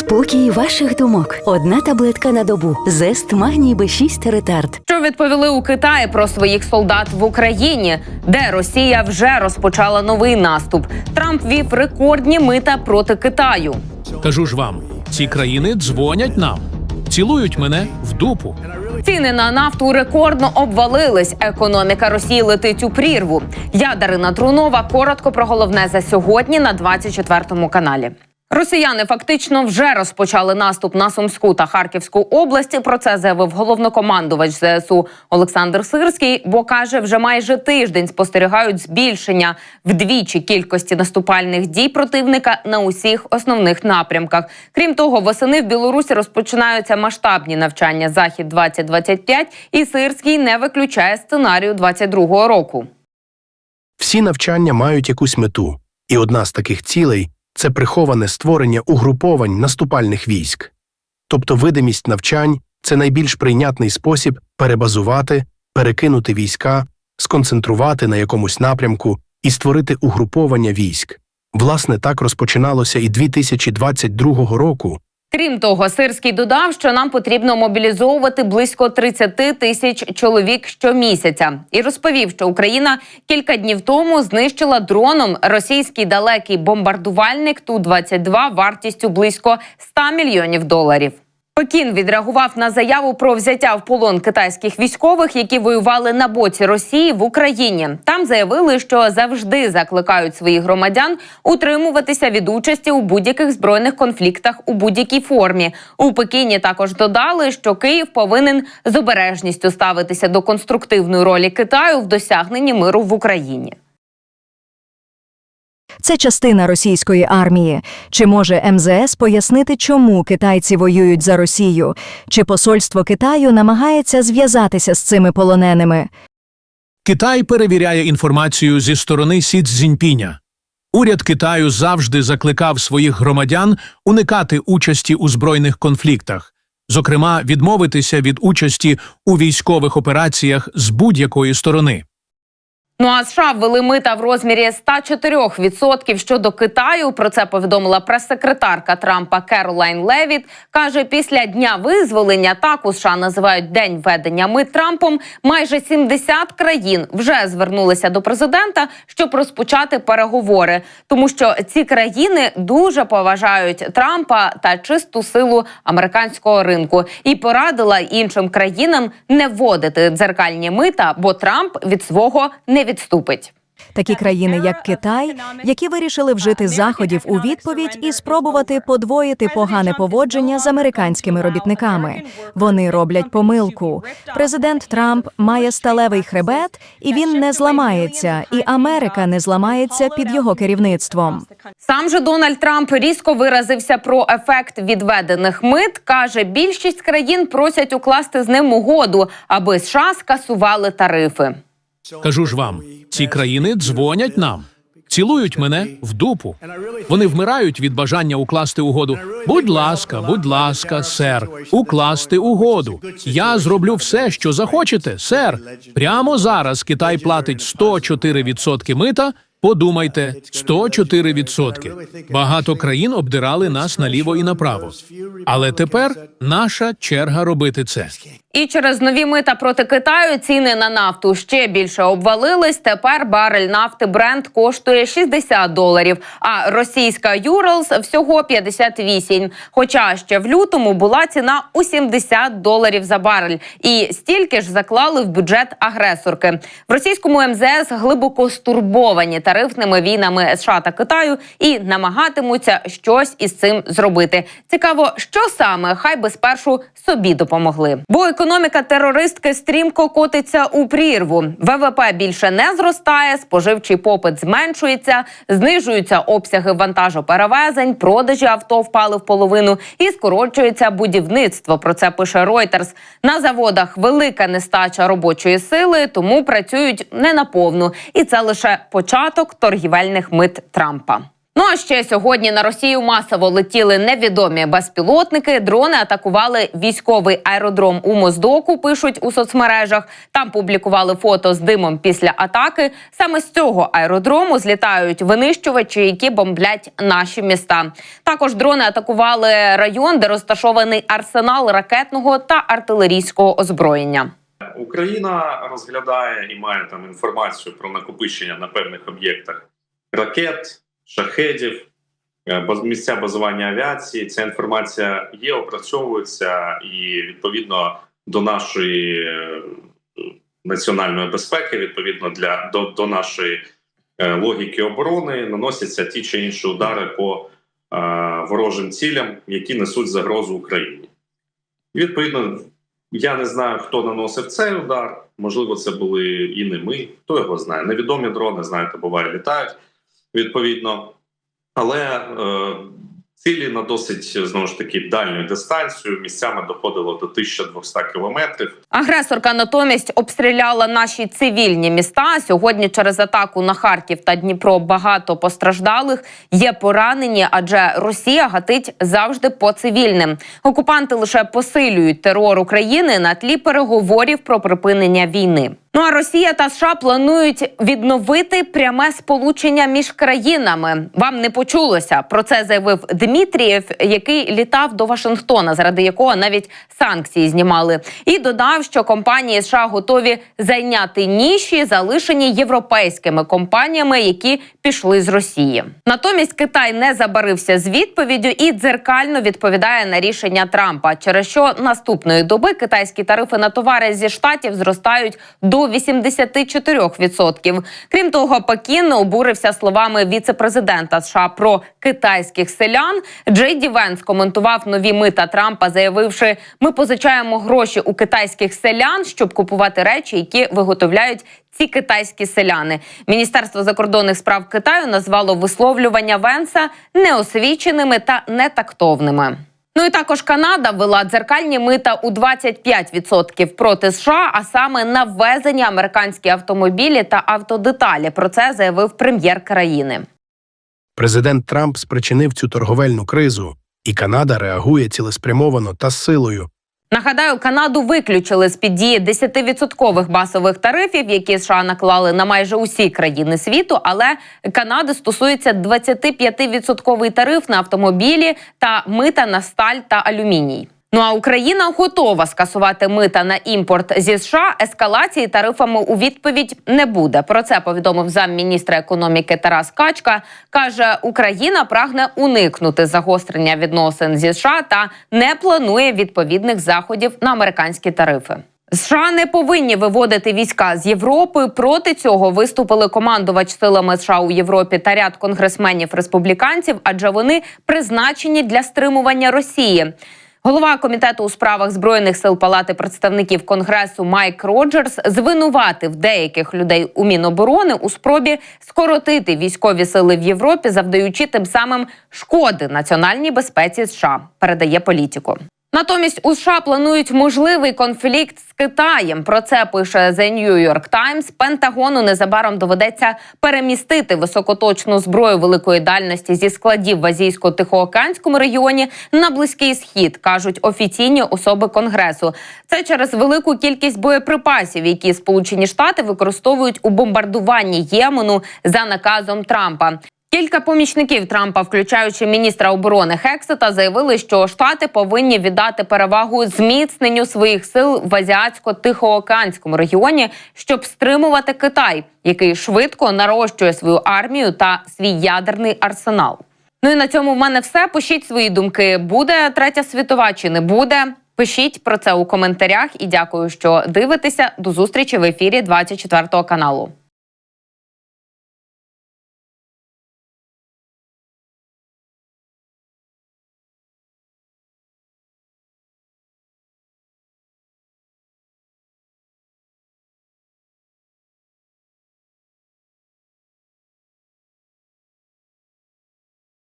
Спокій ваших думок. Одна таблетка на добу. Зест магній Б6 ретард. Що відповіли у Китаї про своїх солдат в Україні, де Росія вже розпочала новий наступ. Трамп вів рекордні мита проти Китаю. Кажу ж вам, ці країни дзвонять нам, цілують мене в дупу. Ціни на нафту рекордно обвалились. Економіка Росії летить у прірву. Я Дарина Трунова. Коротко про головне за сьогодні на 24 каналі. Росіяни фактично вже розпочали наступ на Сумську та Харківську області. Про це заявив головнокомандувач ЗСУ Олександр Сирський. Бо каже, вже майже тиждень спостерігають збільшення вдвічі кількості наступальних дій противника на усіх основних напрямках. Крім того, восени в Білорусі розпочинаються масштабні навчання Захід 2025 і Сирський не виключає сценарію 22-го року. Всі навчання мають якусь мету, і одна з таких цілей це приховане створення угруповань наступальних військ. Тобто видимість навчань це найбільш прийнятний спосіб перебазувати, перекинути війська, сконцентрувати на якомусь напрямку і створити угруповання військ. Власне, так розпочиналося і 2022 року, Крім того, Сирський додав, що нам потрібно мобілізовувати близько 30 тисяч чоловік щомісяця, і розповів, що Україна кілька днів тому знищила дроном російський далекий бомбардувальник ту 22 вартістю близько 100 мільйонів доларів. Пекін відреагував на заяву про взяття в полон китайських військових, які воювали на боці Росії в Україні. Там заявили, що завжди закликають своїх громадян утримуватися від участі у будь-яких збройних конфліктах у будь-якій формі. У Пекіні також додали, що Київ повинен з обережністю ставитися до конструктивної ролі Китаю в досягненні миру в Україні. Це частина російської армії. Чи може МЗС пояснити, чому китайці воюють за Росію? Чи посольство Китаю намагається зв'язатися з цими полоненими? Китай перевіряє інформацію зі сторони Сі Цзіньпіня. Уряд Китаю завжди закликав своїх громадян уникати участі у збройних конфліктах, зокрема, відмовитися від участі у військових операціях з будь-якої сторони. Ну а США ввели мита в розмірі 104% щодо Китаю. Про це повідомила прес-секретарка Трампа Керолайн Левіт. каже, після дня визволення так у США називають день введення мит Трампом. Майже 70 країн вже звернулися до президента, щоб розпочати переговори, тому що ці країни дуже поважають Трампа та чисту силу американського ринку і порадила іншим країнам не вводити дзеркальні мита, бо Трамп від свого не відступить. Такі країни, як Китай, які вирішили вжити заходів у відповідь і спробувати подвоїти погане поводження з американськими робітниками. Вони роблять помилку. Президент Трамп має сталевий хребет, і він не зламається, і Америка не зламається під його керівництвом. Сам же Дональд Трамп різко виразився про ефект відведених мит. каже, більшість країн просять укласти з ним угоду, аби США скасували тарифи. Кажу ж вам, ці країни дзвонять нам, цілують мене в дупу. Вони вмирають від бажання укласти угоду. Будь ласка, будь ласка, сер, укласти угоду. Я зроблю все, що захочете, сер. Прямо зараз Китай платить 104% мита. Подумайте, 104%. Багато країн обдирали нас наліво і направо. Але тепер наша черга робити це. І через нові мита проти Китаю ціни на нафту ще більше обвалились. Тепер барель нафти Brent коштує 60 доларів, а російська Юралс всього 58. Хоча ще в лютому була ціна у 70 доларів за барель, і стільки ж заклали в бюджет агресорки. В російському МЗС глибоко стурбовані тарифними війнами США та Китаю і намагатимуться щось із цим зробити. Цікаво, що саме хай би спершу собі допомогли. Бо економіка терористки стрімко котиться у прірву. ВВП більше не зростає, споживчий попит зменшується, знижуються обсяги вантажоперевезень, продажі авто впали в половину і скорочується будівництво. Про це пише Reuters. На заводах велика нестача робочої сили, тому працюють не наповну. І це лише початок торгівельних мит Трампа. Ну а ще сьогодні на Росію масово летіли невідомі безпілотники. Дрони атакували військовий аеродром у Моздоку. Пишуть у соцмережах. Там публікували фото з димом після атаки. Саме з цього аеродрому злітають винищувачі, які бомблять наші міста. Також дрони атакували район, де розташований арсенал ракетного та артилерійського озброєння. Україна розглядає і має там інформацію про накопичення на певних об'єктах ракет, шахедів, е, місця базування авіації. Ця інформація є, опрацьовується і відповідно до нашої е, національної безпеки, відповідно для до, до нашої е, логіки оборони, наносяться ті чи інші удари по е, ворожим цілям, які несуть загрозу Україні. Відповідно, я не знаю, хто наносив цей удар. Можливо, це були і не ми. Хто його знає? Невідомі дрони, знаєте, буває, літають відповідно. Але е, цілі на досить знову ж таки дальню дистанцію місцями доходило до 1200 кілометрів. Агресорка натомість обстріляла наші цивільні міста. Сьогодні через атаку на Харків та Дніпро багато постраждалих. Є поранені, адже Росія гатить завжди по цивільним. Окупанти лише посилюють терор України на тлі переговорів про припинення війни. Ну а Росія та США планують відновити пряме сполучення між країнами. Вам не почулося про це заявив Дмитрієв, який літав до Вашингтона, заради якого навіть санкції знімали, і додав, що компанії США готові зайняти ніші, залишені європейськими компаніями, які пішли з Росії. Натомість Китай не забарився з відповіддю і дзеркально відповідає на рішення Трампа, через що наступної доби китайські тарифи на товари зі штатів зростають до 84%. Крім того, Пекін обурився словами віце-президента США про китайських селян. Джей Ді Венс коментував нові мита Трампа, заявивши: ми позичаємо гроші у китайських селян, щоб купувати речі, які виготовляють. Ці китайські селяни Міністерство закордонних справ Китаю назвало висловлювання Венса неосвіченими та нетактовними. Ну і також Канада ввела дзеркальні мита у 25% проти США, а саме на ввезені американські автомобілі та автодеталі. Про це заявив прем'єр країни. Президент Трамп спричинив цю торговельну кризу, і Канада реагує цілеспрямовано та силою. Нагадаю, Канаду виключили з під дії 10% басових тарифів, які США наклали на майже усі країни світу. Але Канади стосується 25% тариф на автомобілі та мита на сталь та алюміній. Ну а Україна готова скасувати мита на імпорт зі США. Ескалації тарифами у відповідь не буде. Про це повідомив замміністра економіки Тарас Качка. каже, Україна прагне уникнути загострення відносин зі США та не планує відповідних заходів на американські тарифи. США не повинні виводити війська з Європи. Проти цього виступили командувач силами США у Європі та ряд конгресменів республіканців, адже вони призначені для стримування Росії. Голова комітету у справах збройних сил Палати представників Конгресу Майк Роджерс звинуватив деяких людей у Міноборони у спробі скоротити військові сили в Європі, завдаючи тим самим шкоди національній безпеці США. Передає політику. Натомість у США планують можливий конфлікт з Китаєм. Про це пише The New York Times. Пентагону незабаром доведеться перемістити високоточну зброю великої дальності зі складів в азійсько-тихоокеанському регіоні на близький схід, кажуть офіційні особи конгресу. Це через велику кількість боєприпасів, які Сполучені Штати використовують у бомбардуванні Ємену за наказом Трампа. Кілька помічників Трампа, включаючи міністра оборони Хексета, заявили, що штати повинні віддати перевагу зміцненню своїх сил в азіатсько-тихоокеанському регіоні, щоб стримувати Китай, який швидко нарощує свою армію та свій ядерний арсенал. Ну і на цьому в мене все. Пишіть свої думки. Буде третя світова чи не буде? Пишіть про це у коментарях і дякую, що дивитеся. До зустрічі в ефірі 24 каналу.